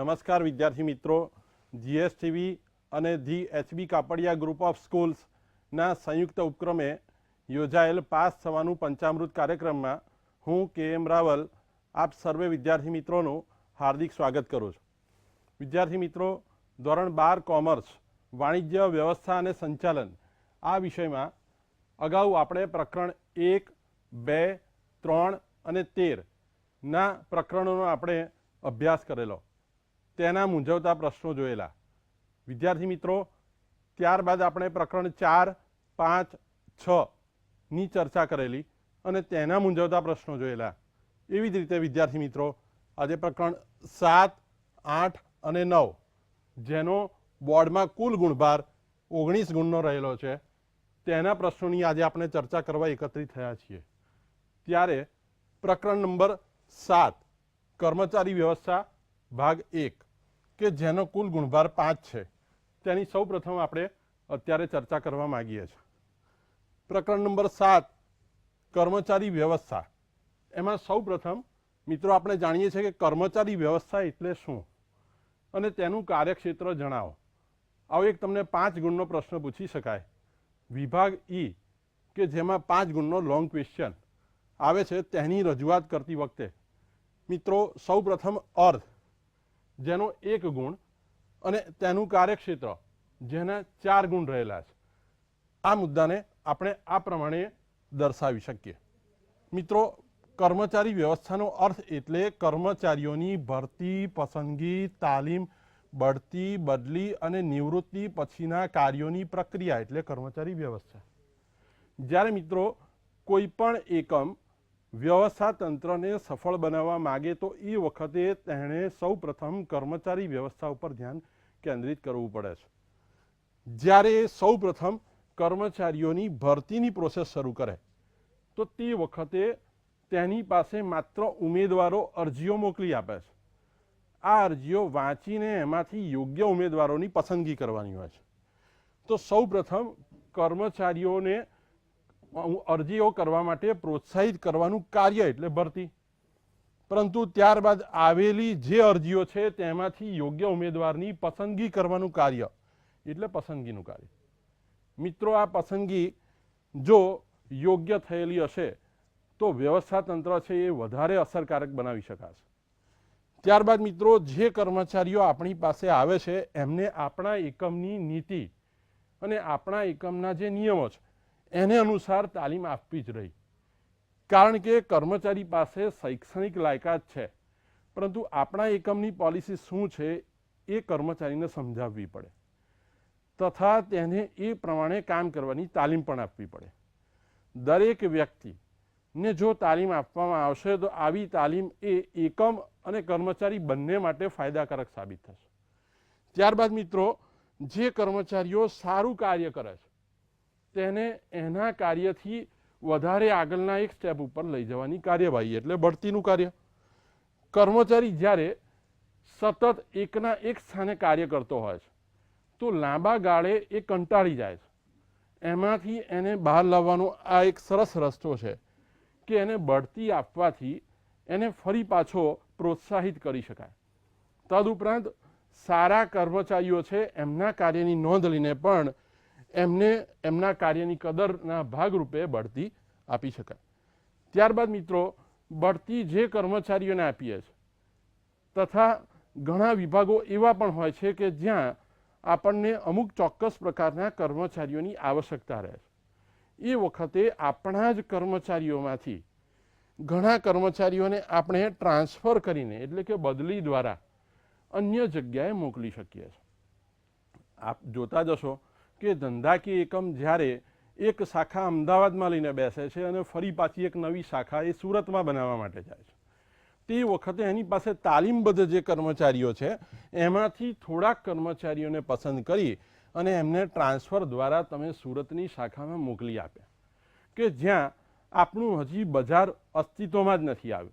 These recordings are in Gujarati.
નમસ્કાર વિદ્યાર્થી મિત્રો. જીએસટીવી અને the HB Kapadia group of સ્કૂલ્સના સંયુક્ત ઉપક્રમે યોજાયેલ પાસ થવાનું પંચામૃત કાર્યક્રમમાં હું કે એમ રાવલ આપ સર્વે વિદ્યાર્થી મિત્રોનું હાર્દિક સ્વાગત કરું છું. વિદ્યાર્થી મિત્રો, ધોરણ બાર કોમર્સ, વાણિજ્ય વ્યવસ્થા અને સંચાલન આ વિષયમાં અગાઉ આપણે પ્રકરણ એક, બે, ત્રણ અને તેરના પ્રકરણોનો આપણે અભ્યાસ કરેલો. તેના મૂંઝવતા પ્રશ્નો જોયેલા. વિદ્યાર્થી મિત્રો, ત્યારબાદ આપણે પ્રકરણ ચાર, પાંચ, છ ની ચર્ચા કરેલી અને તેના મૂંઝવતા પ્રશ્નો જોયેલા. એવી જ રીતે વિદ્યાર્થી મિત્રો, આજે પ્રકરણ સાત, આઠ અને નવ, જેનો બોર્ડમાં કુલ ગુણભાર ઓગણીસ ગુણનો રહેલો છે, તેના પ્રશ્નોની આજે આપણે ચર્ચા કરવા એકત્રિત થયા છીએ. ત્યારે પ્રકરણ નંબર સાત, કર્મચારી વ્યવસ્થા, ભાગ એક. કે જેનો કુલ ગુણભાર પાંચ છે. તેની સૌ પ્રથમ આપણે અત્યારે ચર્ચા કરવા માગીએ છીએ. પ્રકરણ નંબર સાત, કર્મચારી વ્યવસ્થા. એમાં સૌ પ્રથમ મિત્રો આપણે જાણીએ છીએ કે કર્મચારી વ્યવસ્થા એટલે શું? અને તેનું કાર્યક્ષેત્ર જણાવો. આવો એક તમને પાંચ ગુણનો પ્રશ્ન પૂછી શકાય. વિભાગ ઈ, કે જેમાં પાંચ ગુણનો લોંગ ક્વેશ્ચન આવે છે તેની રજૂઆત કરતી વખતે. મિત્રો, સૌ પ્રથમ અર્થ. જેનો એક ગુણ અને તેનું કાર્યક્ષેત્ર, જેના ચાર ગુણ રહેલા છે. આ મુદ્દાને આપણે આ પ્રમાણે દર્શાવી શકીએ. મિત્રો, કર્મચારી વ્યવસ્થાનો અર્થ એટલે કર્મચારીઓની ભરતી, પસંદગી, તાલીમ, બઢતી, બદલી અને નિવૃત્તિ પછીના કાર્યોની પ્રક્રિયા એટલે કર્મચારી વ્યવસ્થા. જ્યારે મિત્રો, કોઈ પણ એકમ વ્યવસ્થા તંત્રને સફળ બનાવવા માગે તો એ વખતે તેણે સૌ પ્રથમ કર્મચારી વ્યવસ્થા ઉપર ધ્યાન કેન્દ્રિત કરવું પડે છે. જ્યારે સૌ પ્રથમ કર્મચારીઓની ભરતીની પ્રોસેસ શરૂ કરે, તો તે વખતે તેની પાસે માત્ર ઉમેદવારો અરજીઓ મોકલી આપે છે. આ અરજીઓ વાંચીને એમાંથી યોગ્ય ઉમેદવારોની પસંદગી કરવાની હોય છે. તો સૌ પ્રથમ કર્મચારીઓને અરજીઓ કરવા માટે પ્રોત્સાહિત કરવાનું કાર્ય એટલે ભરતી. પરંતુ ત્યારબાદ આવેલી જે અરજીઓ છે તેમાંથી યોગ્ય ઉમેદવારની પસંદગી કરવાનું કાર્ય, એટલે પસંદગીનું કાર્ય. મિત્રો, આ પસંદગી જો યોગ્ય થયેલી હશે, તો વ્યવસ્થા તંત્ર છે એ વધારે અસરકારક બનાવી શકાશે. ત્યારબાદ મિત્રો, જે કર્મચારીઓ આપણી પાસે આવે છે, એમને આપણા એકમની નીતિ અને આપણા એકમના જે નિયમો છે એને અનુસાર તાલીમ આપવી જ રહી. કારણ કે કર્મચારી પાસે શૈક્ષણિક લાયકાત છે. પરંતુ આપણા એકમની પોલિસી શું છે એ કર્મચારીને સમજાવવી પડે. તથા તેને એ પ્રમાણે કામ કરવાની તાલીમ પણ આપવી પડે. દરેક વ્યક્તિને જો તાલીમ આપવામાં આવશે તો આવી તાલીમ એ એકમ અને કર્મચારી બંને માટે ફાયદાકારક સાબિત થશે. ત્યારબાદ મિત્રો, જે કર્મચારીઓ સારું કાર્ય કરે છે તેને એના કાર્યથી વધારે આગળના એક સ્ટેપ ઉપર લઈ જવાની કાર્યવાહી, એટલે બઢતીનું કાર્ય. કર્મચારી જ્યારે સતત એકના એક સ્થાને કાર્ય કરતો હોય છે, તો લાંબા ગાળે એ કંટાળી જાય છે. એમાંથી એને બહાર લાવવાનો આ એક સરસ રસ્તો છે કે એને બઢતી આપવાથી એને ફરી પાછો પ્રોત્સાહિત કરી શકાય. તદુપરાંત સારા કર્મચારીઓ છે, એમના કાર્યની નોંધ લઈને પણ એમને એમના કાર્યની કદરના ભાગરૂપે બઢતી આપી શકાય. ત્યારબાદ મિત્રો, બઢતી જે કર્મચારીઓને આપીએ છે, તથા ઘણા વિભાગો એવા પણ હોય છે કે જ્યાં આપણને અમુક ચોક્કસ પ્રકારના કર્મચારીઓની આવશ્યકતા રહે છે. એ વખતે આપણા જ કર્મચારીઓમાંથી ઘણા કર્મચારીઓને આપણે ટ્રાન્સફર કરીને, એટલે કે બદલી દ્વારા અન્ય જગ્યાએ મોકલી શકીએ છીએ. આપ જોતા જશો કે ધંધાકીય એકમ જ્યારે એક શાખા અમદાવાદમાં લઈને બેસે છે અને ફરી પાછી એક નવી શાખા એ સુરતમાં બનાવવા માટે જાય છે. તે વખતે એની પાસે તાલીમબદ્ધ જે કર્મચારીઓ છે, એમાંથી થોડાક કર્મચારીઓને પસંદ કરી અને એમને ટ્રાન્સફર દ્વારા તમે સુરતની શાખામાં મોકલી આપ્યા. કે જ્યાં આપણું હજી બજાર અસ્તિત્વમાં જ નથી આવ્યું.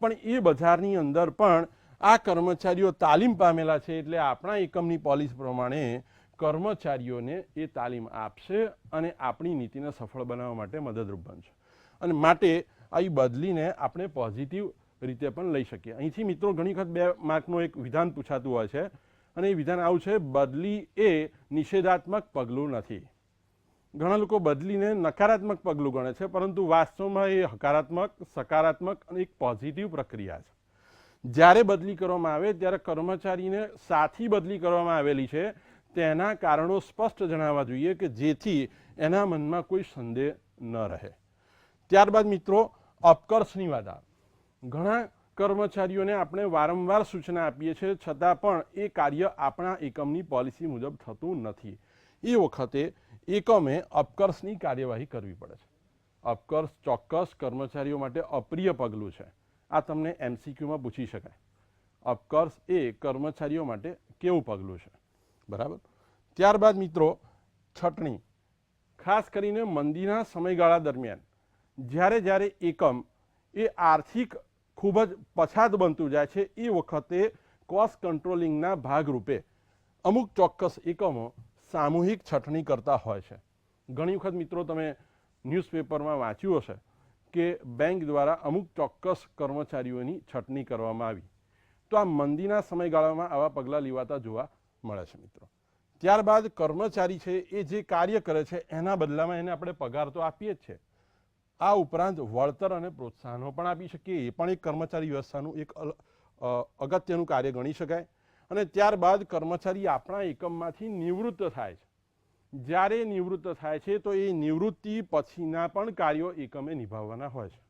પણ એ બજારની અંદર પણ આ કર્મચારીઓ તાલીમ પામેલા છે એટલે આપણા એકમની પોલિસી પ્રમાણે કર્મચારીઓને એ તાલીમ આપશે અને આપણી નીતિને સફળ બનાવવા માટે મદદરૂપ બનશે. અને માટે આવી બદલીને આપણે પોઝિટિવ રીતે પણ લઈ શકીએ. અહીંથી મિત્રો, ઘણી વખત બે માર્કનું એક વિધાન પૂછાતું હોય છે અને એ વિધાન આવું છે, બદલી એ નિષેધાત્મક પગલું નથી. ઘણા લોકો બદલીને નકારાત્મક પગલું ગણે છે, પરંતુ વાસ્તવમાં એ હકારાત્મક, સકારાત્મક અને એક પોઝિટિવ પ્રક્રિયા છે. જ્યારે બદલી કરવામાં આવે, ત્યારે કર્મચારીને સાથી બદલી કરવામાં આવેલી છે તેના કારણો સ્પષ્ટ જણાવવા જોઈએ કે જેથી એના મનમાં કોઈ સંદેહ ન રહે. ત્યારબાદ મિત્રો, અપકર્ષની વાદા. ઘણા કર્મચારીઓને આપણે વારંવાર સૂચના આપીએ છીએ, છતાં પણ એ કાર્ય આપણા એકમની પોલિસી મુજબ થતું નથી. એ વખતે એકમે અપકર્ષની કાર્યવાહી કરવી પડે છે. અપકર્ષ ચોક્કસ કર્મચારીઓ માટે અપ્રિય પગલું છે. આ તમને એમસીક્યુમાં પૂછી શકાય. અપકર્ષ એ કર્મચારીઓ માટે કેવું પગલું છે? બરાબર? ત્યારબાદ મિત્રો છટણી ખાસ કરીને મંદીના સમયગાળા દરમિયાન. જ્યારે જ્યારે એકમ એ આર્થિક ખૂબ જ પછાત બનતું જાય છે, એ વખતે કોસ્ટ કંટ્રોલિંગના ભાગરૂપે અમુક ચોક્કસ એકમો સામૂહિક છટણી કરતા હોય છે. ઘણી વખત મિત્રો તમે ન્યૂઝપેપરમાં વાંચ્યું હશે કે બેંક દ્વારા અમુક ચોક્કસ કર્મચારીઓની છટણી કરવામાં આવી. તો આ મંદીના સમયગાળામાં આવા પગલાં લેવાતા જોવા મળે છે મિત્રો. ત્યારબાદ કર્મચારી છે, એ જે કાર્ય કરે છે, એના બદલામાં એને આપણે પગાર તો આપીએ જ છે. આ ઉપરાંત વળતર અને પ્રોત્સાહનો પણ આપી શકીએ. એ પણ એક કર્મચારી વ્યવસ્થાનું એક અગત્યનું કાર્ય ગણી શકાય. અને ત્યારબાદ કર્મચારી આપણા એકમમાંથી નિવૃત્ત થાય છે. જ્યારે નિવૃત્ત થાય છે, તો એ નિવૃત્તિ પછીના પણ કાર્યો એકમે નિભાવવાના હોય છે.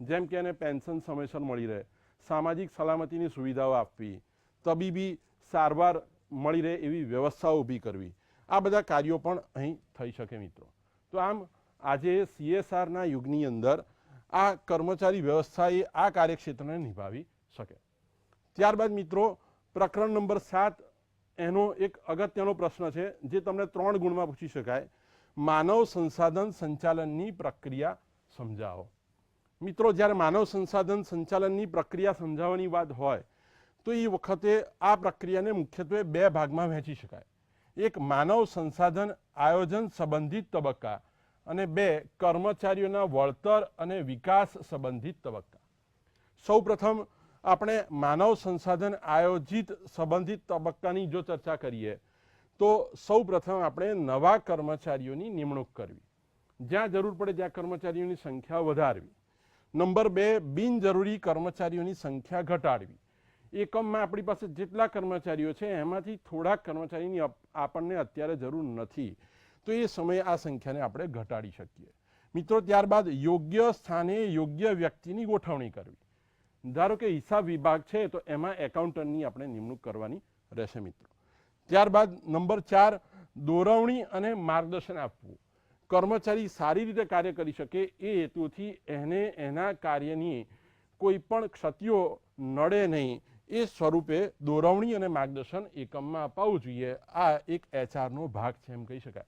જેમ કે એને પેન્શન સમયસર મળી રહે, સામાજિક સલામતીની સુવિધાઓ આપવી, તબીબી સારવાર મળી રહે એવી વ્યવસ્થાઓ ઊભી કરવી. આ બધા કાર્યો પણ અહીં થઈ શકે મિત્રો. તો આમ આજે સીએસઆરના યુગની અંદર આ કર્મચારી વ્યવસ્થા એ આ કાર્યક્ષેત્રને નિભાવી શકે. ત્યારબાદ મિત્રો, પ્રકરણ નંબર સાત એનો એક અગત્યનો પ્રશ્ન છે, જે તમને ત્રણ ગુણમાં પૂછી શકાય. માનવ સંસાધન સંચાલનની પ્રક્રિયા સમજાવો. મિત્રો, જ્યારે માનવ સંસાધન સંચાલનની પ્રક્રિયા સમજાવવાની વાત હોય તો એ વખતે આ પ્રક્રિયાને મુખ્યત્વે બે ભાગમાં વહેંચી શકાય. એક માનવ સંસાધન આયોજન સંબંધિત તબક્કા અને બે કર્મચારીઓના વળતર અને વિકાસ સંબંધિત તબક્કા. સૌપ્રથમ આપણે માનવ સંસાધન આયોજિત સંબંધિત તબક્કાની જો ચર્ચા કરીએ, તો સૌપ્રથમ આપણે નવા કર્મચારીઓની નિમણૂક કરવી. જ્યાં જરૂર પડે ત્યાં કર્મચારીઓની સંખ્યા વધારવી. નંબર બે, બિનજરૂરી કર્મચારીઓની સંખ્યા ઘટાડવી. એકમમાં આપણી પાસે જેટલા કર્મચારીઓ છે, એમાંથી થોડાક કર્મચારીની આપણને અત્યારે જરૂર નથી. તો એ સમયે આ સંખ્યાને આપણે ઘટાડી શકીએ. મિત્રો, ત્યારબાદ યોગ્ય સ્થાને યોગ્ય વ્યક્તિની ગોઠવણી કરવી. ધારો કે હિસાબ વિભાગ છે, તો એમાં એકાઉન્ટન્ટની આપણે નિમણૂક કરવાની રહેશે મિત્રો. ત્યારબાદ નંબર ચાર, દોરવણી અને માર્ગદર્શન આપવું. કર્મચારી સારી રીતે કાર્ય કરી શકે એ હેતુથી એને એના કાર્યની કોઈ પણ ક્ષતિઓ નડે નહીં. એ સ્વરૂપે દોરવણી અને માર્ગદર્શન એકમમાં અપાવવું જોઈએ. આ એક એચઆરનો ભાગ છે એમ કહી શકાય.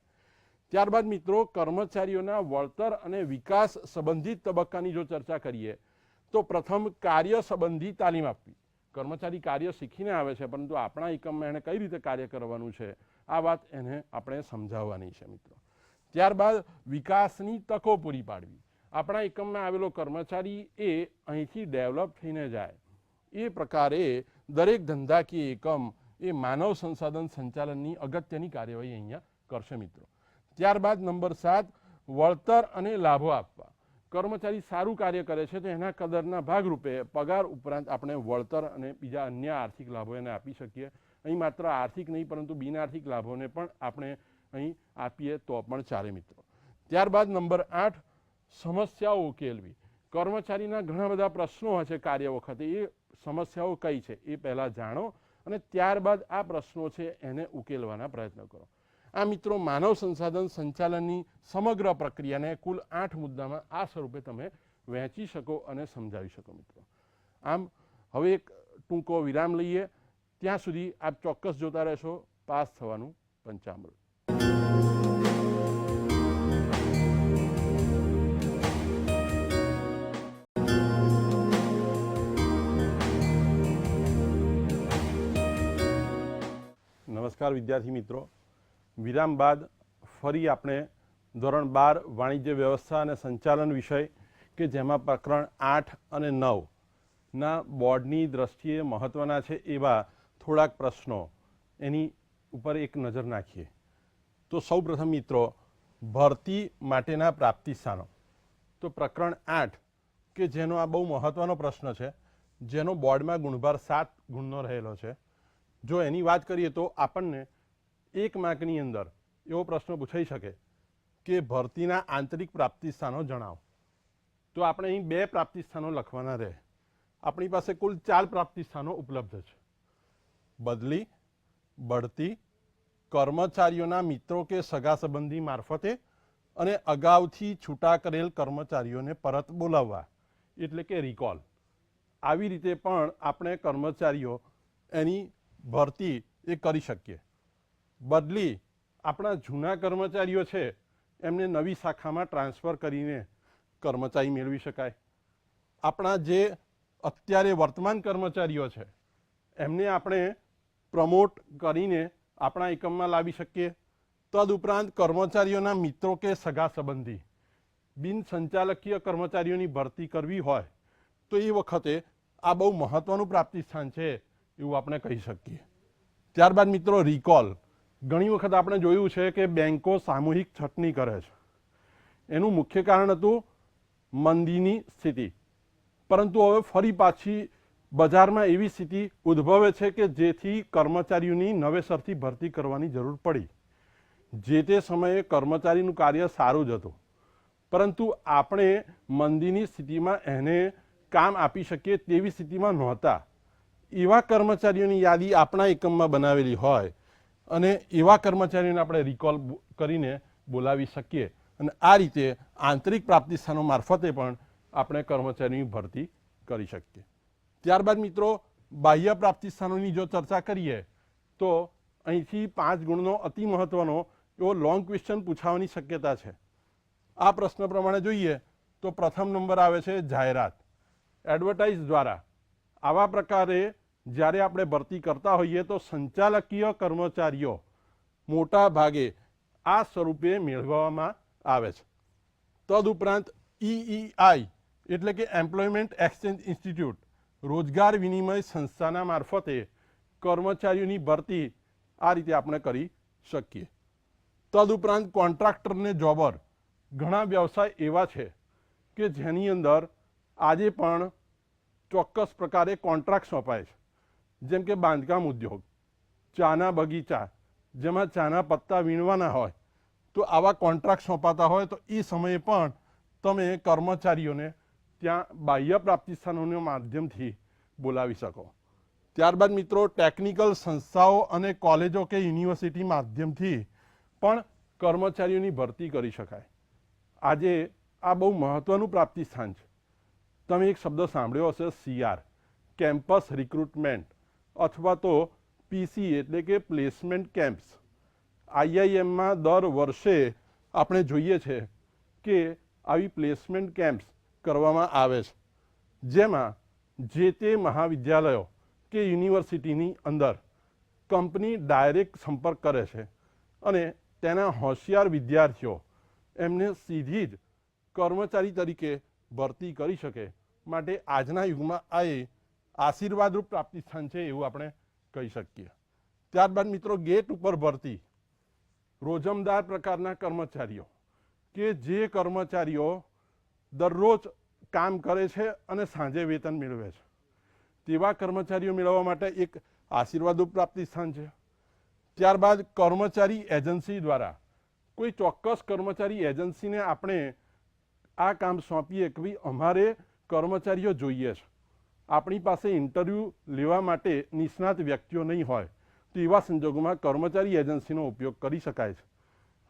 ત્યારબાદ મિત્રો, કર્મચારીઓના વળતર અને વિકાસ સંબંધિત તબક્કાની જો ચર્ચા કરીએ, તો પ્રથમ કાર્ય સંબંધી તાલીમ આપવી. કર્મચારી કાર્ય શીખીને આવે છે, પરંતુ આપણા એકમમાં એણે કઈ રીતે કાર્ય કરવાનું છે, આ વાત એને આપણે સમજાવવાની છે મિત્રો. ત્યારબાદ વિકાસની તકો પૂરી પાડવી. આપણા એકમમાં આવેલો કર્મચારી એ અહીંથી ડેવલપ થઈને જાય. એ પ્રકારે દરેક ધંધાકીય એકમ એ માનવ સંસાધન સંચાલનની અગત્યની કાર્યવાહી અહીંયા કરશે મિત્રો. ત્યારબાદ નંબર સાત, વળતર અને લાભો આપવા. કર્મચારી સારું કાર્ય કરે છે તો એના કદરના ભાગરૂપે પગાર ઉપરાંત આપણે વળતર અને બીજા અન્ય આર્થિક લાભો એને આપી શકીએ. અહીં માત્ર આર્થિક નહીં, પરંતુ બિનઆર્થિક લાભોને પણ આપણે અહીં આપીએ તો પણ ચાલે મિત્રો. ત્યારબાદ નંબર આઠ, સમસ્યાઓ ઉકેલવી. કર્મચારીના ઘણા બધા પ્રશ્નો હશે કાર્ય વખતે. એ સમસ્યાઓ કઈ છે એ પહેલાં જાણો અને ત્યારબાદ આ પ્રશ્નો છે એને ઉકેલવાના પ્રયત્ન કરો. આ મિત્રો માનવ સંસાધન સંચાલનની સમગ્ર પ્રક્રિયાને કુલ આઠ મુદ્દામાં આ સ્વરૂપે તમે વહેંચી શકો અને સમજાવી શકો મિત્રો. આમ, હવે એક ટૂંકો વિરામ લઈએ. ત્યાં સુધી આપ ચોક્કસ જોતા રહેશો. પાસ થવાનું પંચામૃત. નમસ્કાર વિદ્યાર્થી મિત્રો. વિરામ બાદ ફરી આપણે ધોરણ બાર વાણિજ્ય વ્યવસ્થા અને સંચાલન વિષય કે જેમાં પ્રકરણ આઠ અને નવના બોર્ડની દ્રષ્ટિએ મહત્ત્વના છે એવા થોડાક પ્રશ્નો. એની ઉપર એક નજર નાખીએ. તો સૌપ્રથમ મિત્રો, ભરતી માટેના પ્રાપ્તિ સ્થાનો તો પ્રકરણ આઠ, કે જેનો આ બહુ મહત્ત્વનો પ્રશ્ન છે, જેનો બોર્ડમાં ગુણભાર સાત ગુણનો રહેલો છે જો એની વાત કરીએ તો આપણને એક માર્કની અંદર એવો પ્રશ્ન પૂછાઈ શકે કે ભરતીના આંતરિક પ્રાપ્તિ સ્થાનો જણાવો. તો આપણે અહીં બે પ્રાપ્તિ સ્થાનો લખવાના રહે. આપણી પાસે કુલ ચાર પ્રાપ્તિ સ્થાનો ઉપલબ્ધ છે. બદલી, બઢતી, કર્મચારીઓના મિત્રો કે સગા સંબંધી મારફતે અને અગાઉથી છૂટા કરેલ કર્મચારીઓને પરત બોલાવવા, એટલે કે રિકોલ આવી રીતે પણ આપણે કર્મચારીઓ એની ભરતી એ કરી શકીએ. બદલી આપણા જૂના કર્મચારીઓ છે, એમને નવી શાખામાં ટ્રાન્સફર કરીને કર્મચારી મેળવી શકાય. આપણા જે અત્યારે વર્તમાન કર્મચારીઓ છે, એમને આપણે પ્રમોટ કરીને આપણા એકમમાં લાવી શકીએ. તદઉપરાંત કર્મચારીઓના મિત્રો કે સગા સંબંધી, બિન સંચાલકીય કર્મચારીઓની ભરતી કરવી હોય, તો એ વખતે આ બહુ મહત્ત્વનું પ્રાપ્તિ સ્થાન છે. એવું આપણે કહી શકીએ. ત્યારબાદ મિત્રો રિકોલ ઘણી વખત આપણે જોયું છે કે બેન્કો સામૂહિક છટણી કરે છે. એનું મુખ્ય કારણ હતું મંદીની સ્થિતિ. પરંતુ હવે ફરી પાછી બજારમાં એવી સ્થિતિ ઉદ્ભવે છે કે જેથી કર્મચારીઓની નવેસરથી ભરતી કરવાની જરૂર પડી. જે તે સમયે કર્મચારીનું કાર્ય સારું જ હતું. પરંતુ આપણે મંદીની સ્થિતિમાં એને કામ આપી શકીએ તેવી સ્થિતિમાં નહોતા. એવા કર્મચારીઓની યાદી આપણા એકમમાં બનાવેલી હોય અને એવા કર્મચારીઓને આપણે રિકોલ કરીને બોલાવી શકીએ. અને આ રીતે આંતરિક પ્રાપ્તિ સ્થાનો મારફતે પણ આપણે કર્મચારીની ભરતી કરી શકીએ. ત્યારબાદ મિત્રો, બાહ્ય પ્રાપ્તિ સ્થાનોની જો ચર્ચા કરીએ, તો અહીંથી પાંચ ગુણનો અતિ મહત્વનો એવો લોંગ ક્વેશ્ચન પૂછાવાની શક્યતા છે. આ પ્રશ્ન પ્રમાણે જોઈએ, તો પ્રથમ નંબર આવે છે જાહેરાત. એડવર્ટાઇઝ દ્વારા આવા પ્રકારે જ્યારે આપણે ભરતી કરતા હોઈએ તો સંચાલકીય કર્મચારીઓ મોટા ભાગે આ સ્વરૂપે મેળવવામાં આવે છે. તદુપરાંત ઈઈઆઈ એટલે કે એમ્પ્લોયમેન્ટ એક્સચેન્જ ઇન્સ્ટિટ્યૂટ રોજગાર વિનિમય સંસ્થાના મારફતે કર્મચારીઓની ભરતી આ રીતે આપણે કરી શકીએ. તદુપરાંત કોન્ટ્રાક્ટરને જોબર ઘણા વ્યવસાય એવા છે કે જેની અંદર આજે પણ ચોક્કસ પ્રકારે કોન્ટ્રાક્ટ સોંપાય છે. જેમ કે બાંધકામ ઉદ્યોગ, ચાના બગીચા, જેમાં ચાના પત્તા વીણવાના હોય, તો આવા કોન્ટ્રાક્ટ સોંપાતા હોય, તો એ સમયે પણ તમે કર્મચારીઓને ત્યાં બાહ્ય પ્રાપ્તિ સ્થાનોના માધ્યમથી બોલાવી શકો. ત્યારબાદ મિત્રો ટેકનિકલ સંસ્થાઓ અને કોલેજો કે યુનિવર્સિટી માધ્યમથી પણ કર્મચારીઓની ભરતી કરી શકાય. આજે આ બહુ મહત્ત્વનું પ્રાપ્તિ સ્થાન છે. તમે એક શબ્દ સાંભળ્યો હશે સીઆર કેમ્પસ રિક્રુટમેન્ટ અથવા તો પીસી એટલે કે પ્લેસમેન્ટ કેમ્પ્સ આઈઆઈએમમાં દર વર્ષે આપણે જોઈએ છે કે આવી પ્લેસમેન્ટ કેમ્પ્સ કરવામાં આવે છે. જેમાં જે તે મહાવિદ્યાલયો કે યુનિવર્સિટીની અંદર કંપની ડાયરેક્ટ સંપર્ક કરે છે અને તેના હોશિયાર વિદ્યાર્થીઓ એમને સીધી જ કર્મચારી તરીકે ભરતી કરી શકે. માટે આજના યુગમાં આ એ આશીર્વાદરૂપ પ્રાપ્તિ સ્થાન છે એવું આપણે કહી શકીએ. ત્યારબાદ મિત્રો, ગેટ ઉપર ભરતી રોજમદાર પ્રકારના કર્મચારીઓ, કે જે કર્મચારીઓ દરરોજ કામ કરે છે અને સાંજે વેતન મેળવે છે. તેવા કર્મચારીઓ મેળવવા માટે એક આશીર્વાદરૂપ પ્રાપ્તિ સ્થાન છે. ત્યારબાદ કર્મચારી એજન્સી દ્વારા કોઈ ચોક્કસ કર્મચારી એજન્સીને આપણે આ કામ સોંપીએ કે ભાઈ અમારે કર્મચારીઓ જોઈએ છે. આપણી પાસે ઇન્ટરવ્યૂ લેવા માટે નિષ્ણાત વ્યક્તિઓ નહીં હોય, તો એવા સંજોગોમાં કર્મચારી એજન્સીનો ઉપયોગ કરી શકાય છે.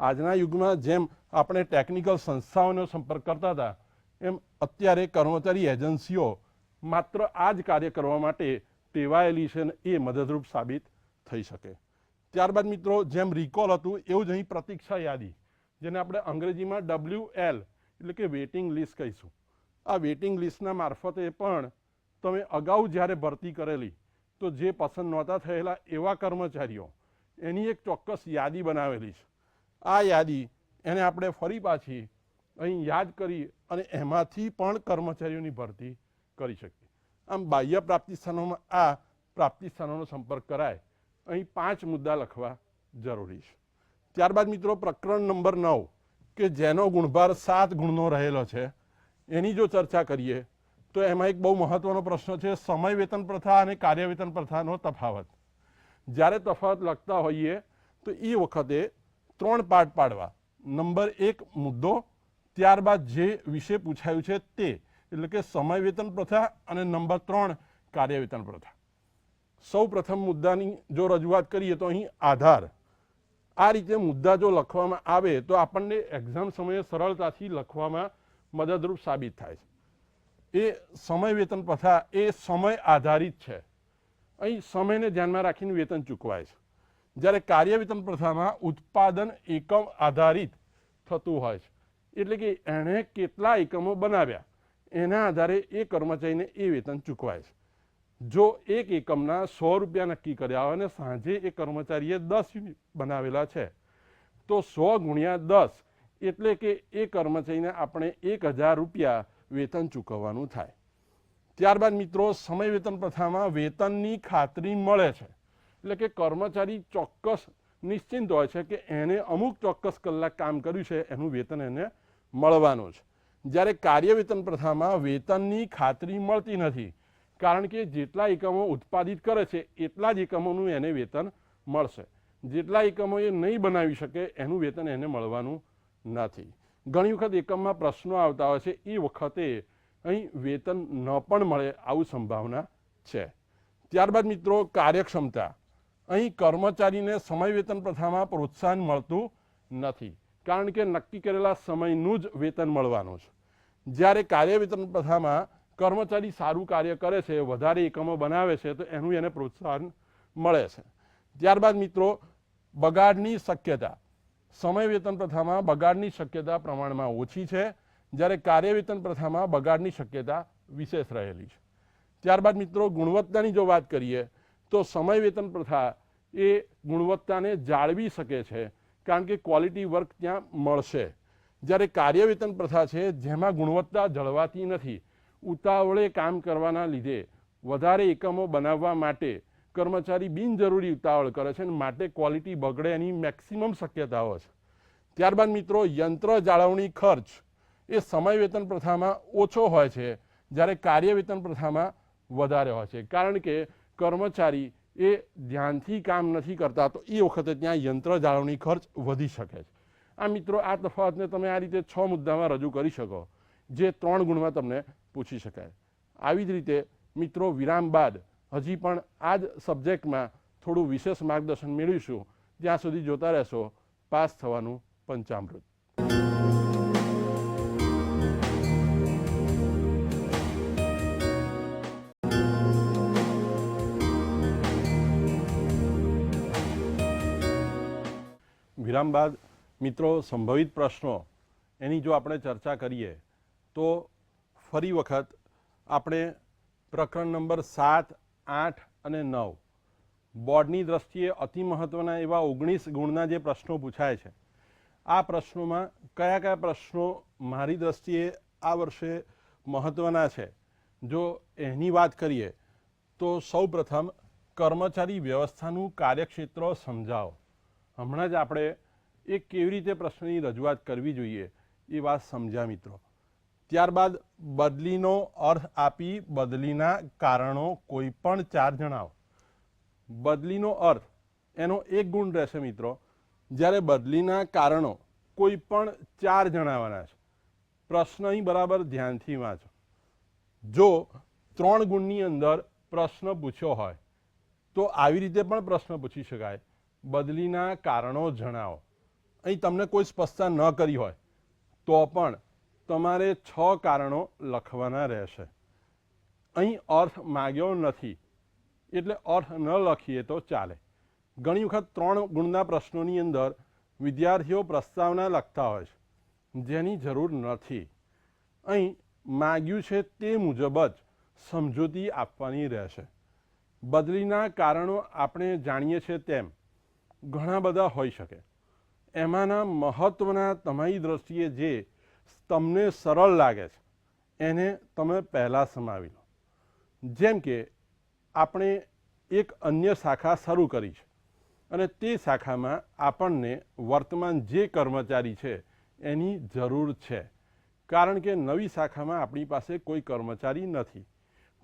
આજના યુગમાં જેમ આપણે ટેકનિકલ સંસ્થાઓનો સંપર્ક કરતા હતા, એમ અત્યારે કર્મચારી એજન્સીઓ માત્ર આ જ કાર્ય કરવા માટે ટેવાયેલી છે એ મદદરૂપ સાબિત થઈ શકે. ત્યારબાદ મિત્રો, જેમ રિકોલ હતું, એવું જ અહીં પ્રતીક્ષા યાદી, જેને આપણે અંગ્રેજીમાં ડબલ્યુ એલ એટલે કે વેઇટિંગ લિસ્ટ કહીશું. આ વેઇટિંગ લિસ્ટના મારફતે પણ તમે અગાઉ જ્યારે ભરતી કરેલી, તો જે પસંદ નહોતા થયેલા એવા કર્મચારીઓ, એની એક ચોક્કસ યાદી બનાવેલી છે. આ યાદી એને આપણે ફરી પાછી અહીં યાદ કરી અને એમાંથી પણ કર્મચારીઓની ભરતી કરી શકીએ. આમ બાહ્ય પ્રાપ્તિ સ્થાનોમાં આ પ્રાપ્તિ સ્થાનોનો સંપર્ક કરાય. અહીં પાંચ મુદ્દા લખવા જરૂરી છે. ત્યારબાદ મિત્રો, પ્રકરણ નંબર નવ, કે જેનો ગુણભાર સાત ગુણનો રહેલો છે, એની જો ચર્ચા કરીએ તો એમાં એક બહુ મહત્વનો પ્રશ્ન છે, સમય વેતન પ્રથા અને કાર્ય વેતન પ્રથાનો તફાવત. જ્યારે તફાવત લખતા હોઈએ, તો એ વખતે ત્રણ પાર્ટ પાડવા. નંબર એક મુદ્દો, ત્યારબાદ જે વિશે પૂછાયું છે તે. એટલે કે સમય વેતન પ્રથા અને નંબર ત્રણ કાર્ય વેતન પ્રથા. સૌ પ્રથમ મુદ્દાની જો રજૂઆત કરીએ તો અહીં આધાર. આ રીતે મુદ્દા જો લખવામાં આવે, તો આપણને એક્ઝામ સમયે સરળતાથી લખવામાં મદદરૂપ સાબિત થાય છે. એ સમય વેતન પ્રથા એ સમય આધારિત છે. અહીં સમયને ધ્યાનમાં રાખીને વેતન ચૂકવાય છે. જ્યારે કાર્ય વેતન પ્રથામાં ઉત્પાદન એકમ આધારિત થતું હોય છે. એટલે કે એણે કેટલા એકમો બનાવ્યા, એના આધારે એ કર્મચારીને એ વેતન ચૂકવાય છે. જો એક એકમના સો રૂપિયા નક્કી કર્યા હોય અને સાંજે એ કર્મચારીએ દસ બનાવેલા છે, તો સો ગુણ્યા દસ એટલે કે એ કર્મચારીને આપણે એક હજાર રૂપિયા વેતન ચૂકવવાનું થાય. ત્યારબાદ મિત્રો સમય વેતન પ્રથામાં વેતનની ખાતરી મળે છે. એટલે કે કર્મચારી ચોક્કસ નિશ્ચિંત હોય છે કે એને અમુક ચોક્કસ કલાક કામ કર્યું છે, એનું વેતન એને મળવાનું છે. જ્યારે કાર્ય વેતન પ્રથામાં વેતનની ખાતરી મળતી નથી, કારણ કે જેટલા એકમો ઉત્પાદિત કરે છે, એટલા જ એકમોનું એને વેતન મળશે. જેટલા એકમો એ નહીં બનાવી શકે, એનું વેતન એને મળવાનું નથી. ઘણી વખત એકમમાં પ્રશ્નો આવતા હોય છે એ વખતે અહીં વેતન ન પણ મળે આવું સંભાવના છે. ત્યારબાદ મિત્રો, કાર્યક્ષમતા. અહીં કર્મચારીને સમય વેતન પ્રથામાં પ્રોત્સાહન મળતું નથી, કારણ કે નક્કી કરેલા સમયનું જ વેતન મળવાનું છે. જ્યારે કાર્ય વેતન પ્રથામાં કર્મચારી સારું કાર્ય કરે છે, વધારે એકમો બનાવે છે, તો એનું એને પ્રોત્સાહન મળે છે. ત્યારબાદ મિત્રો, બગાડની શક્યતા. સમય વેતન પ્રથામાં બગાડની શક્યતા પ્રમાણમાં ઓછી છે. જ્યારે કાર્ય વેતન પ્રથામાં બગાડની શક્યતા વિશેષ રહેલી છે. ત્યારબાદ મિત્રો, ગુણવત્તાની જો વાત કરીએ, તો સમય વેતન પ્રથા એ ગુણવત્તાને જાળવી શકે છે, કારણ કે ક્વોલિટી વર્ક ત્યાં મળશે. જ્યારે કાર્ય વેતન પ્રથા છે, જેમાં ગુણવત્તા જળવાતી નથી, ઉતાવળે કામ કરવાના લીધે વધારે એકમો બનાવવા માટે કર્મચારી બિનજરૂરી ઉતાવળ કરે છે અને માટે ક્વોલિટી બગડે એની મેક્સિમમ શક્યતાઓ છે. ત્યારબાદ મિત્રો, યંત્ર જાળવણી ખર્ચ એ સમય વેતન પ્રથામાં ઓછો હોય છે, જ્યારે કાર્ય વેતન પ્રથામાં વધારે હોય છે. કારણ કે કર્મચારી એ ધ્યાનથી કામ નથી કરતા તો એ વખતે ત્યાં યંત્ર જાળવણી ખર્ચ વધી શકે છે. આ મિત્રો, આ તફાવતને તમે આ રીતે છ મુદ્દામાં રજૂ કરી શકો, જે ત્રણ ગુણમાં તમને પૂછી શકાય. આવી જ રીતે મિત્રો, વિરામ બાદ હજી પણ આ જ સબ્જેક્ટમાં થોડું વિશેષ માર્ગદર્શન મેળવીશું. ત્યાં સુધી જોતા રહેશો, પાસ થવાનું પંચામૃત. વિરામ બાદ, મિત્રો, સંભવિત પ્રશ્નો. એની જો આપણે ચર્ચા કરીએ, તો ફરી વખત આપણે પ્રકરણ નંબર સાત આઠ અને નવ. બોર્ડની દ્રષ્ટિએ અતિ મહત્ત્વના એવા ઓગણીસ ગુણના જે પ્રશ્નો પૂછાય છે. આ પ્રશ્નોમાં કયા કયા પ્રશ્નો મારી દ્રષ્ટિએ આ વર્ષે મહત્ત્વના છે? જો એની વાત કરીએ, તો સૌ પ્રથમ કર્મચારી વ્યવસ્થાનું કાર્યક્ષેત્ર સમજાવો. હમણાં જ આપણે એ કેવી રીતે પ્રશ્નની રજૂઆત કરવી જોઈએ એ વાત સમજ્યા મિત્રો. ત્યારબાદ બદલીનો અર્થ આપી બદલીના કારણો કોઈ પણ ચાર જણાવો બદલીનો અર્થ, એનો એક ગુણ રહેશે મિત્રો, જ્યારે બદલીના કારણો કોઈ પણ ચાર જણાવવાના છે. પ્રશ્ન અહીં બરાબર ધ્યાનથી વાંચો. જો ત્રણ ગુણની અંદર પ્રશ્ન પૂછ્યો હોય, તો આવી રીતે પણ પ્રશ્ન પૂછી શકાય. બદલીના કારણો જણાવો. અહીં તમને કોઈ સ્પષ્ટતા ન કરી હોય, તો પણ તમારે છ કારણો લખવાના રહેશે. અહીં અર્થ માગ્યો નથી, એટલે અર્થ ન લખીએ તો ચાલે. ઘણી વખત ત્રણ ગુણના પ્રશ્નોની અંદર વિદ્યાર્થીઓ પ્રસ્તાવના લખતા હોય છે, જેની જરૂર નથી. અહીં માગ્યું છે તે મુજબ જ સમજૂતી આપવાની રહેશે. બદલીના કારણો આપણે જાણીએ છીએ તેમ, ઘણા બધા હોઈ શકે. એમાંના મહત્ત્વના તમારી દ્રષ્ટિએ જે તમને સરળ લાગે છે, એને તમે પહેલાં સમાવી લો. જેમ કે, આપણે એક અન્ય શાખા શરૂ કરી છે અને તે શાખામાં આપણને વર્તમાન જે કર્મચારી છે એની જરૂર છે. કારણ કે નવી શાખામાં આપણી પાસે કોઈ કર્મચારી નથી.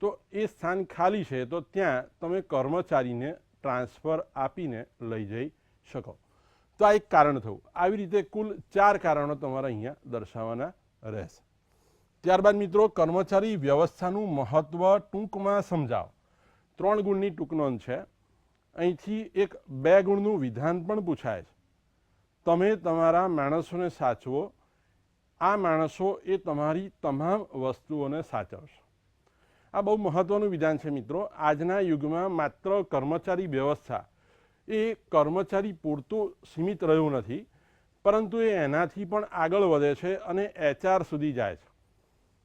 તો એ સ્થાન ખાલી છે તો ત્યાં તમે કર્મચારીને ટ્રાન્સફર આપીને લઈ જઈ શકો. તો આ એક કારણ થયું. આવી રીતે કુલ ચાર કારણો તમારે અહીંયા દર્શાવવાના રહેશે. ત્યારબાદ મિત્રો, કર્મચારી વ્યવસ્થાનું મહત્ત્વ ટૂંકમાં સમજાવો. ત્રણ ગુણની ટૂંક નોંધ છે. અહીંથી એક બે ગુણનું વિધાન પણ પૂછાય છે. તમે તમારા માણસોને સાચવો. આ માણસો એ તમારી તમામ વસ્તુઓને સાચવશે. આ બહુ મહત્ત્વનું વિધાન છે મિત્રો. આજના યુગમાં માત્ર કર્મચારી વ્યવસ્થા એ કર્મચારી પૂરતું સીમિત રહ્યું નથી, પરંતુ એ એનાથી પણ આગળ વધે છે અને એચઆર સુધી જાય છે.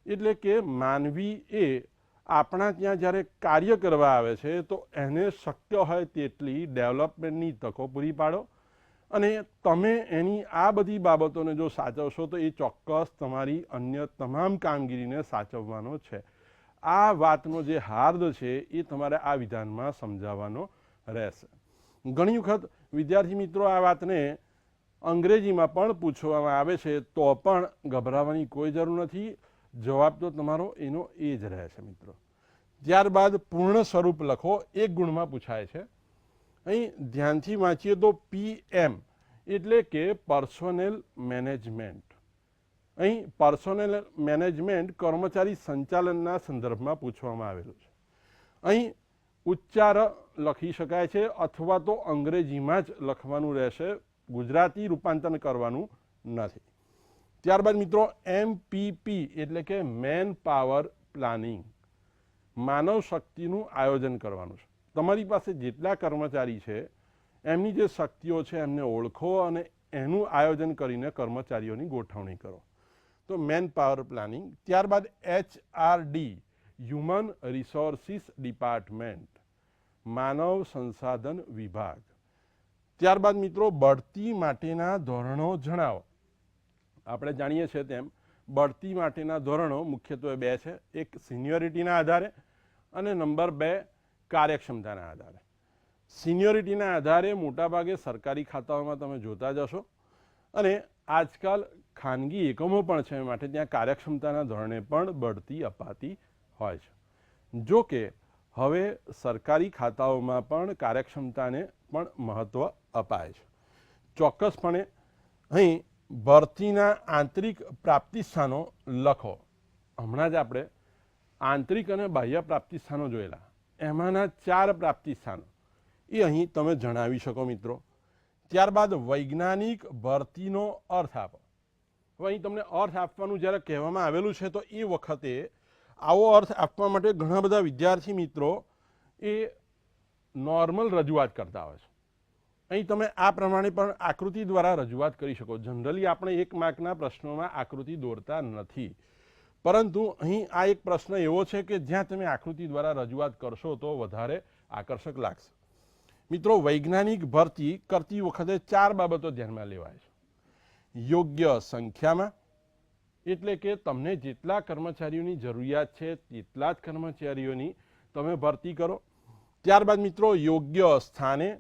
એટલે કે માનવી એ આપણા ત્યાં જ્યારે કાર્ય કરવા આવે છે, તો એને શક્ય હોય તેટલી ડેવલપમેન્ટની તકો પૂરી પાડો અને તમે એની આ બધી બાબતોને જો સાચવશો, તો એ ચોક્કસ તમારી અન્ય તમામ કામગીરીને સાચવવાનો છે. આ વાતનો જે હાર્દ છે, એ તમારે આ વિધાનમાં સમજાવવાનો રહેશે. ઘણી વખત વિદ્યાર્થી મિત્રો આ વાતને અંગ્રેજીમાં પણ પૂછવામાં આવે છે, તો પણ ગભરાવાની કોઈ જરૂર નથી. જવાબ તો તમારો એનો એ જ રહે છે મિત્રો. ત્યારબાદ પૂર્ણ સ્વરૂપ લખો, એક ગુણમાં પૂછાય છે. અહીં ધ્યાનથી વાંચીએ તો પી એમ એટલે કે પર્સોનેલ મેનેજમેન્ટ અહીં પર્સોનેલ મેનેજમેન્ટ કર્મચારી સંચાલનના સંદર્ભમાં પૂછવામાં આવેલું છે. અહીં ઉચ્ચાર લખી શકાય છે અથવા તો અંગ્રેજીમાં જ લખવાનું રહેશે. ગુજરાતી રૂપાંતર કરવાનું નથી. ત્યારબાદ મિત્રો એમપીપી એટલે કે મેન પાવર પ્લાનિંગ માનવ શક્તિનું આયોજન કરવાનું છે. તમારી પાસે જેટલા કર્મચારી છે, એમની જે શક્તિઓ છે, એમને ઓળખો અને એનું આયોજન કરીને કર્મચારીઓની ગોઠવણી કરો. તો મેન પાવર પ્લાનિંગ ત્યારબાદ એચઆરડી હ્યુમન રિસોર્સિસ ડિપાર્ટમેન્ટ માનવ સંસાધન વિભાગ. ત્યારબાદ મિત્રો, બઢતી માટેના ધોરણો જણાવો. આપણે જાણીએ છીએ તેમ, બઢતી માટેના ધોરણો મુખ્યત્વે બે છે. એક સિનિયોરિટીના આધારે અને નંબર બે કાર્યક્ષમતાના આધારે. સિનિયોરિટીના આધારે મોટાભાગે સરકારી ખાતાઓમાં તમે જોતા જશો અને આજકાલ ખાનગી એકમો પણ છે માટે ત્યાં કાર્યક્ષમતાના ધોરણે પણ બઢતી અપાતી હોય છે. જો કે હવે સરકારી ખાતાઓમાં પણ કાર્યક્ષમતાને પણ મહત્ત્વ અપાય છે. ચોક્કસપણે અહીં ભરતીના આંતરિક પ્રાપ્તિસ્થાનો લખો. હમણાં જ આપણે આંતરિક અને બાહ્ય પ્રાપ્તિસ્થાનો જોયેલા. એમાંના ચાર પ્રાપ્તિસ્થાનો. એ અહીં તમે જણાવી શકો મિત્રો. ત્યારબાદ વૈજ્ઞાનિક ભરતીનો અર્થ આપો. હવે અહીં તમને અર્થ આપવાનું જ્યારે કહેવામાં આવેલું છે, તો એ વખતે આવો અર્થ આપવા માટે ઘણા બધા વિદ્યાર્થી મિત્રો એ નોર્મલ રજૂઆત કરતા હોય છે. અહીં તમે આ પ્રમાણે પણ આકૃતિ દ્વારા રજૂઆત કરી શકો. જનરલી આપણે એક માર્કના પ્રશ્નોમાં આકૃતિ દોરતા નથી. પરંતુ અહીં આ એક પ્રશ્ન એવો છે કે જ્યાં તમે આકૃતિ દ્વારા રજૂઆત કરશો તો વધારે આકર્ષક લાગશે. મિત્રો, વૈજ્ઞાનિક ભરતી કરતી વખતે ચાર બાબતો ધ્યાનમાં લેવાય છે. યોગ્ય સંખ્યામાં એટલે કે તમને જેટલા કર્મચારીઓની જરૂરિયાત છે, તેટલા જ કર્મચારીઓની તમે ભરતી કરો. ત્યારબાદ મિત્રો, યોગ્ય સ્થાને,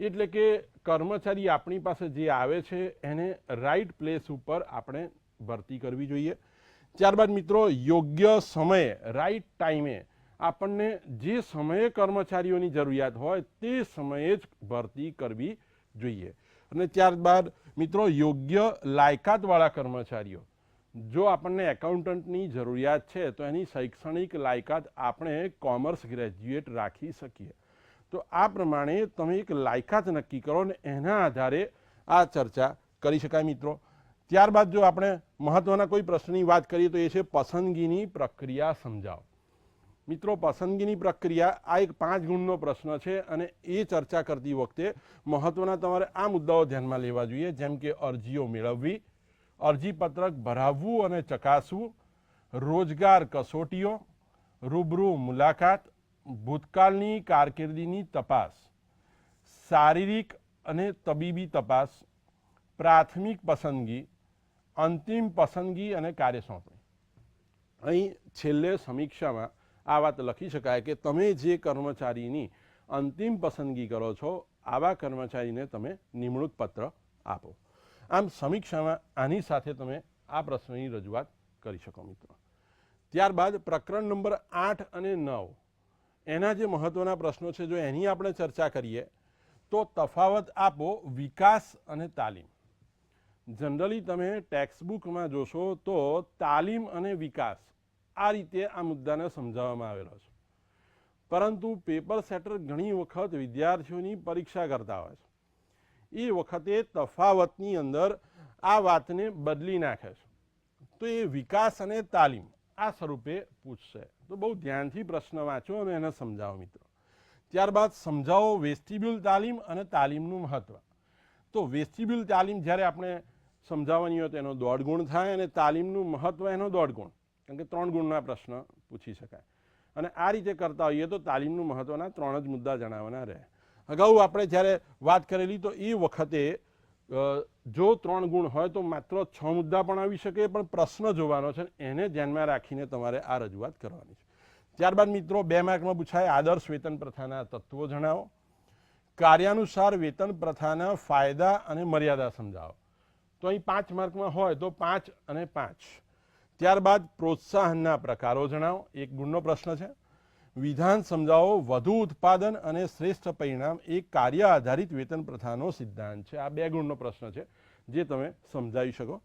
એટલે કે કર્મચારી આપણી પાસે જે આવે છે, એને રાઈટ પ્લેસ ઉપર આપણે ભરતી કરવી જોઈએ. ત્યારબાદ મિત્રો, યોગ્ય સમયે રાઈટ ટાઈમે આપણને જે સમયે કર્મચારીઓની જરૂરિયાત હોય, તે સમયે જ ભરતી કરવી જોઈએ. અને ત્યારબાદ મિત્રો, યોગ્ય લાયકાતવાળા કર્મચારીઓ. જો આપણને એકાઉન્ટન્ટની જરૂરિયાત છે, તો એની શૈક્ષણિક લાયકાત આપણે કોમર્સ ગ્રેજ્યુએટ રાખી શકીએ. તો આ પ્રમાણે તમે એક લાયકાત નક્કી કરો ને એના આધારે આ ચર્ચા કરી શકાય મિત્રો. ત્યારબાદ જો આપણે મહત્ત્વના કોઈ પ્રશ્નની વાત કરીએ, તો એ છે પસંદગીની પ્રક્રિયા સમજાવો. મિત્રો, પસંદગીની પ્રક્રિયા આ એક પાંચ ગુણનો પ્રશ્ન છે અને એ ચર્ચા કરતી વખતે મહત્ત્વના તમારે આ મુદ્દાઓ ધ્યાનમાં લેવા જોઈએ, જેમ કે અરજીઓ મેળવવી અરજીપત્રક ભરાવવું અને ચકાસવું, રોજગાર કસોટીઓ, રૂબરૂ મુલાકાત, ભૂતકાળની કારકિર્દીની તપાસ, શારીરિક અને તબીબી તપાસ, પ્રાથમિક પસંદગી, અંતિમ પસંદગી અને કાર્ય સોંપણી અહીં છેલ્લે સમીક્ષામાં આ વાત લખી શકાય કે તમે જે કર્મચારીની અંતિમ પસંદગી કરો છો, આવા કર્મચારીને તમે નિમણૂક પત્ર આપો. આમ સમીક્ષામાં આની સાથે તમે આ પ્રશ્નની રજૂઆત કરી શકો મિત્રો. ત્યારબાદ પ્રકરણ નંબર આઠ અને નવ, એના જે મહત્ત્વના પ્રશ્નો છે, જો એની આપણે ચર્ચા કરીએ, તો તફાવત આપો વિકાસ અને તાલીમ. જનરલી તમે ટેક્સ્ટબુકમાં જોશો તો તાલીમ અને વિકાસ આ રીતે આ મુદ્દાને સમજાવવામાં આવેલો છે. પરંતુ પેપર સેટર ઘણી વખત વિદ્યાર્થીઓની પરીક્ષા કરતા હોય છે. એ વખતે તફાવતની અંદર આ વાતને બદલી નાખે છે. તો એ વિકાસ અને તાલીમ આ સ્વરૂપે પૂછશે. તો બહુ ધ્યાનથી પ્રશ્ન વાંચો અને એને સમજાવો મિત્રો. ત્યારબાદ સમજાવો વેસ્ટિબ્યુલ તાલીમ અને તાલીમનું મહત્ત્વ તો વેસ્ટિબ્યુલ તાલીમ જ્યારે આપણે સમજાવવાની હોય તો એનો દોઢ ગુણ થાય અને તાલીમનું મહત્ત્વ એનો દોઢ ગુણ કારણ કે ત્રણ ગુણના પ્રશ્ન પૂછી શકાય. અને આ રીતે કરતા હોઈએ તો તાલીમનું મહત્ત્વના ત્રણ જ મુદ્દા જણાવવાના રહે. અગાઉ આપણે જ્યારે વાત કરેલી, તો એ વખતે જો ત્રણ ગુણ હોય તો માત્ર છ મુદ્દા પણ આવી શકે, પણ પ્રશ્ન જોવાનો છે એને ધ્યાનમાં રાખીને તમારે આ રજૂઆત કરવાની છે. ત્યારબાદ મિત્રો, બે માર્કમાં પૂછાય, આદર્શ વેતન પ્રથાના તત્વો જણાવો. કાર્યાનુસાર વેતન પ્રથાના ફાયદા અને મર્યાદા સમજાવો. તો અહીં પાંચ માર્કમાં હોય તો પાંચ અને પાંચ. ત્યારબાદ પ્રોત્સાહનના પ્રકારો જણાવો. એક ગુણનો પ્રશ્ન છે. વિધાન સમજાવો, વધુ ઉત્પાદન અને શ્રેષ્ઠ પરિણામ એ કાર્ય આધારિત વેતન પ્રથાનો સિદ્ધાંત છે. આ બે ગુણનો પ્રશ્ન છે જે તમે સમજાવી શકો.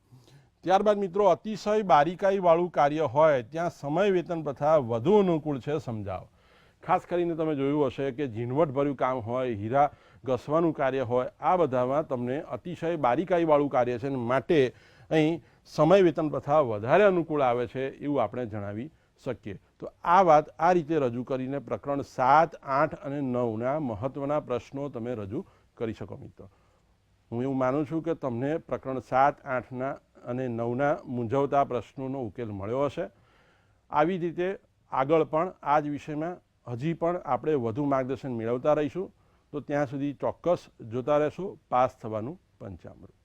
ત્યારબાદ મિત્રો, અતિશય બારીકાઈવાળું કાર્ય હોય ત્યાં સમય વેતન પ્રથા વધુ અનુકૂળ છે સમજાવો. ખાસ કરીને તમે જોયું હશે કે ઝીણવટભર્યું કામ હોય, હીરા ઘસવાનું કાર્ય હોય, આ બધામાં તમને અતિશય બારીકાઈવાળું કાર્ય છે અને માટે અહીં સમય વેતન પ્રથા વધારે અનુકૂળ આવે છે એવું આપણે જણાવી શકીએ. તો આ વાત આ રીતે રજૂ કરીને પ્રકરણ સાત, આઠ અને નવના મહત્ત્વના પ્રશ્નો તમે રજૂ કરી શકો મિત્રો. હું એવું માનું છું કે તમને પ્રકરણ સાત, આઠના અને નવના મૂંઝવતા પ્રશ્નોનો ઉકેલ મળ્યો હશે. આવી રીતે આગળ પણ આ જ વિષયમાં હજી પણ આપણે વધુ માર્ગદર્શન મેળવતા રહીશું. તો ત્યાં સુધી ચોક્કસ જોતા રહેશો. પાસ થવાનું પંચામૃત.